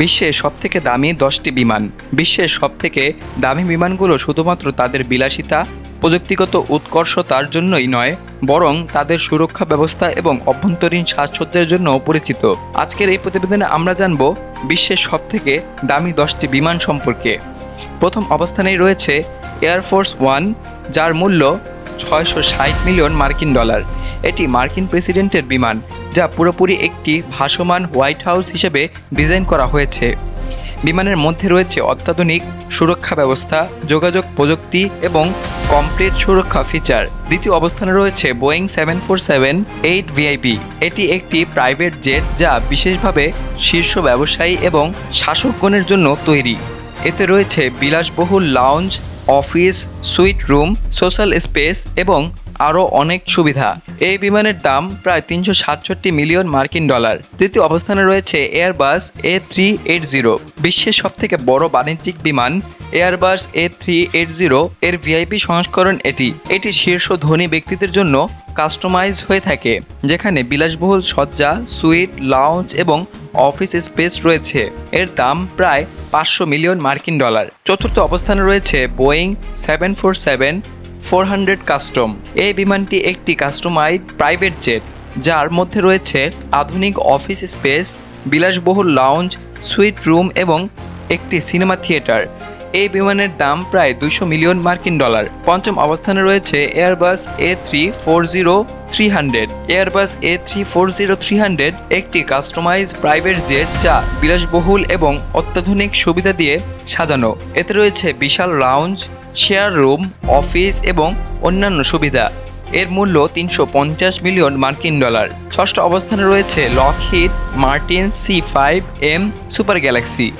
বিশ্বের সবথেকে দামি দশটি বিমান। বিশ্বের সবথেকে দামি বিমানগুলো শুধুমাত্র তাদের বিলাসিতা, প্রযুক্তিগত উৎকর্ষতার জন্যই নয়, বরং তাদের সুরক্ষা ব্যবস্থা এবং অভ্যন্তরীণ সাজসজ্জার জন্য পরিচিত। আজকের এই প্রতিবেদনে আমরা জানব বিশ্বের সবথেকে দামি দশটি বিমান সম্পর্কে। প্রথম অবস্থানেই রয়েছে এয়ারফোর্স ওয়ান, যার মূল্য ছয়শো ষাট মিলিয়ন মার্কিন ডলার। এটি মার্কিন প্রেসিডেন্টের বিমান। যা পুরোপুরি একটি ভাসমান হোয়াইট হাউস হিসেবে ডিজাইন করা হয়েছে। বিমানের মধ্যে রয়েছে অত্যাধুনিক সুরক্ষা ব্যবস্থা, যোগাযোগ প্রযুক্তি এবং কমপ্লিট সুরক্ষা ফিচার। দ্বিতীয় অবস্থানে রয়েছে Boeing seven four seven eight VIP. এটি একটি প্রাইভেট জেট যা বিশেষভাবে শীর্ষ ব্যবসায়ী এবং শাসকগণের জন্য তৈরি। এতে রয়েছে বিলাসবহুল lounge, office, suite room, social space এবং আরও অনেক সুবিধা। এই বিমানের দাম প্রায় তিনশো সাতষট্টি মিলিয়ন মার্কিন ডলার। তৃতীয় অবস্থানে রয়েছে Airbus A three eight zero বিশ্বের সবথেকে বড় বাণিজ্যিক বিমান Airbus A three eight zero এর ভিআইপি সংস্করণ এটি। এটি শীর্ষ ধনী ব্যক্তিদের জন্য কাস্টমাইজ হয়ে থাকে, যেখানে বিলাসবহুল সজ্জা সুইট লাউঞ্জ এবং অফিস স্পেস রয়েছে। এর দাম প্রায় পাঁচশো মিলিয়ন মার্কিন ডলার। চতুর্থ অবস্থানে রয়েছে Boeing seven four seven four hundred custom. এই বিমানটি একটি কাস্টমাইজ প্রাইভেট জেট, যার মধ্যে রয়েছে আধুনিক অফিস স্পেস, বিলাসবহুল লাউঞ্জ, সুইট রুম এবং একটি সিনেমা থিয়েটার। এই বিমানের দাম প্রায় দুশো মিলিয়ন মার্কিন ডলার। পঞ্চম অবস্থানে রয়েছে Airbus A three four zero three hundred. Airbus A three four zero three hundred একটি কাস্টমাইজ প্রাইভেট জেট যা বিলাসবহুল এবং অত্যাধুনিক সুবিধা দিয়ে সাজানো। এতে রয়েছে বিশাল লাউঞ্জ শেয়ার রুম, অফিস এবং অন্যান্য সুবিধা। এর মূল্য তিনশো পঞ্চাশ মিলিয়ন মার্কিন ডলার। ষষ্ঠ অবস্থানে রয়েছে Lockheed Martin C five M Super Galaxy.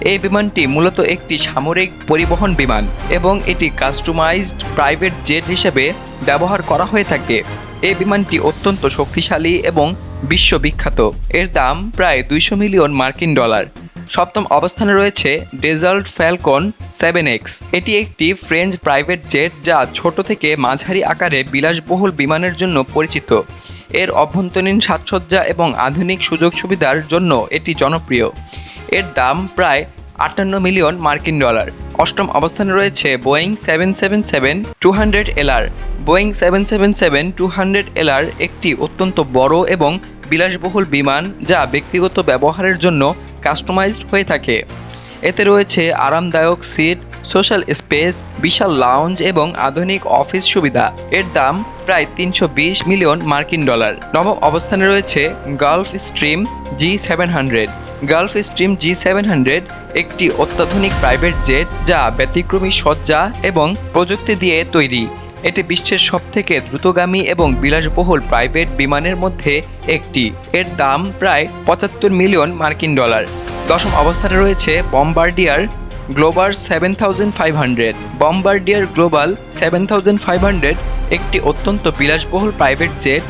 এই বিমানটি মূলত একটি সামরিক পরিবহন বিমান এবং এটি কাস্টমাইজড প্রাইভেট জেট হিসেবে ব্যবহার করা হয়ে থাকে। এই বিমানটি অত্যন্ত শক্তিশালী এবং বিশ্ববিখ্যাত। এর দাম প্রায় দুইশো মিলিয়ন মার্কিন ডলার। সপ্তম অবস্থানে রয়েছে ডেজাল্ট ফ্যালকন সেভেন এক্স এটি একটি ফ্রেঞ্চ প্রাইভেট জেট যা ছোট থেকে মাঝারি আকারে বিলাসবহুল বিমানের জন্য পরিচিত। এর অভ্যন্তরীণ সাজসজ্জা এবং আধুনিক সুযোগ সুবিধার জন্য এটি জনপ্রিয়। এর দাম প্রায় আটান্ন মিলিয়ন মার্কিন ডলার। অষ্টম অবস্থানে রয়েছে Boeing seven seven seven two hundred LR Boeing seven seven seven two hundred LR একটি অত্যন্ত বড় এবং বিলাসবহুল বিমান যা ব্যক্তিগত ব্যবহারের জন্য কাস্টমাইজড হয়ে থাকে। এতে রয়েছে আরামদায়ক সিট সোশ্যাল স্পেস বিশাল লাউঞ্জ এবং আধুনিক অফিস সুবিধা। এর দাম প্রায় তিনশো বিশ মিলিয়ন মার্কিন ডলার। নবম অবস্থানে রয়েছে Gulfstream G seven hundred Gulfstream G seven hundred একটি অত্যাধুনিক প্রাইভেট জেট যা ব্যতিক্রমী সজ্জা এবং প্রযুক্তি দিয়ে তৈরি। এটি বিশ্বের সবথেকে দ্রুতগামী এবং বিলাসবহুল প্রাইভেট বিমানের মধ্যে একটি। এর দাম প্রায় পঁচাত্তর মিলিয়ন মার্কিন ডলার। দশম অবস্থানে রয়েছে Bombardier Global seven thousand five hundred. Bombardier Global seven thousand five hundred একটি অত্যন্ত বিলাসবহুল প্রাইভেট জেট,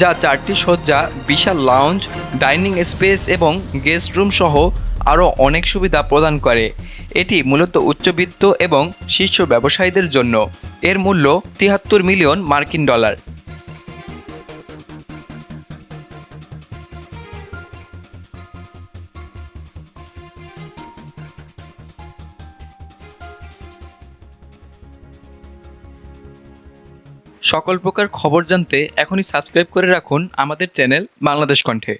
যা চারটি সজ্জা বিশাল লাউঞ্জ, ডাইনিং স্পেস এবং গেস্ট রুম সহ আরও অনেক সুবিধা প্রদান করে। এটি মূলত উচ্চবিত্ত এবং শীর্ষ ব্যবসায়ীদের জন্য। এর মূল্য তিয়াত্তর মিলিয়ন মার্কিন ডলার। সকল প্রকার খবর জানতে এখনই সাবস্ক্রাইব করে রাখুন আমাদের চ্যানেল বাংলাদেশ কণ্ঠে।